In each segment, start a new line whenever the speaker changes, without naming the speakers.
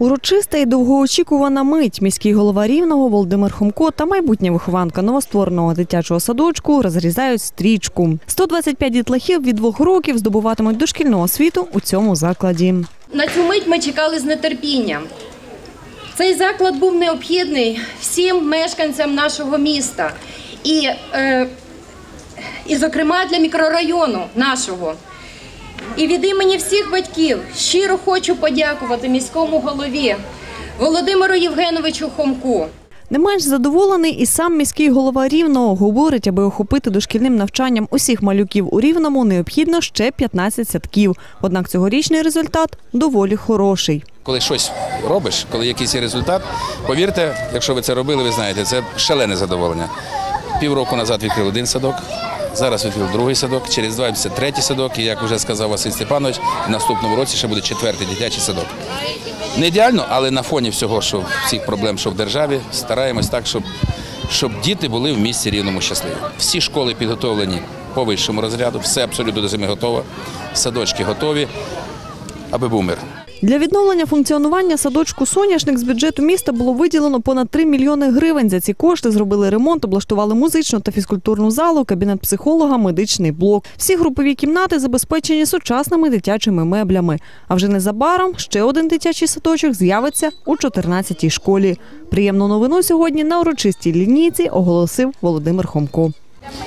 Урочиста і довгоочікувана мить. Міський голова Рівного Володимир Хомко та майбутня вихованка новоствореного дитячого садочку розрізають стрічку. 125 дітлахів від двох років здобуватимуть дошкільну освіту у цьому закладі.
На цю мить ми чекали з нетерпінням. Цей заклад був необхідний всім мешканцям нашого міста. І, е, і зокрема, для мікрорайону нашого. І від імені всіх батьків щиро хочу подякувати міському голові Володимиру Євгеновичу Хомку.
Не менш задоволений і сам міський голова Рівного говорить, аби охопити дошкільним навчанням усіх малюків у Рівному, необхідно ще 15 садків. Однак цьогорічний результат доволі хороший.
Коли щось робиш, коли якийсь є результат, повірте, якщо ви це робили, ви знаєте, це шалене задоволення. Півроку назад відкрив один садок, зараз відкрив другий садок, через два місяці третій садок, і як вже сказав Василь Степанович, в наступному році ще буде четвертий дитячий садок. Не ідеально, але на фоні всього, що всіх проблем, що в державі, стараємось так, щоб, щоб діти були в місті рівному щасливі. Всі школи підготовлені по вищому розряду, все абсолютно до зими готово, садочки готові, аби був мир.
Для відновлення функціонування садочку «Соняшник» з бюджету міста було виділено понад 3 мільйони гривень. За ці кошти зробили ремонт, облаштували музичну та фізкультурну залу, кабінет психолога, медичний блок. Всі групові кімнати забезпечені сучасними дитячими меблями. А вже незабаром ще один дитячий садочок з'явиться у 14-й школі. Приємну новину сьогодні на урочистій лінійці оголосив Володимир Хомко.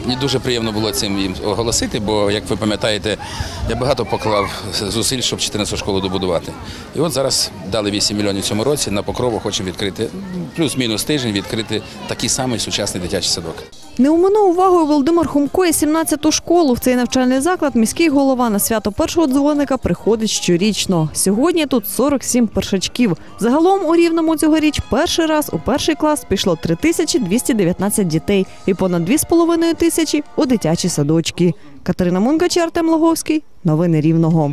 Мені дуже приємно було цим їм оголосити, бо, як ви пам'ятаєте, я багато поклав зусиль, щоб 14 школу добудувати. І от зараз дали 8 мільйонів цьому році, на покрову хочемо відкрити, плюс-мінус тиждень відкрити такий самий сучасний дитячий садок.
Не оминув увагою Володимир Хомко і 17-ту школу. В цей навчальний заклад міський голова на свято першого дзвоника приходить щорічно. Сьогодні тут 47 першачків. Загалом у Рівному цьогоріч перший раз у перший клас пішло 3219 дітей і понад 2,5 тисячі у дитячі садочки. Катерина Мункач, Артем Логовський. Новини Рівного.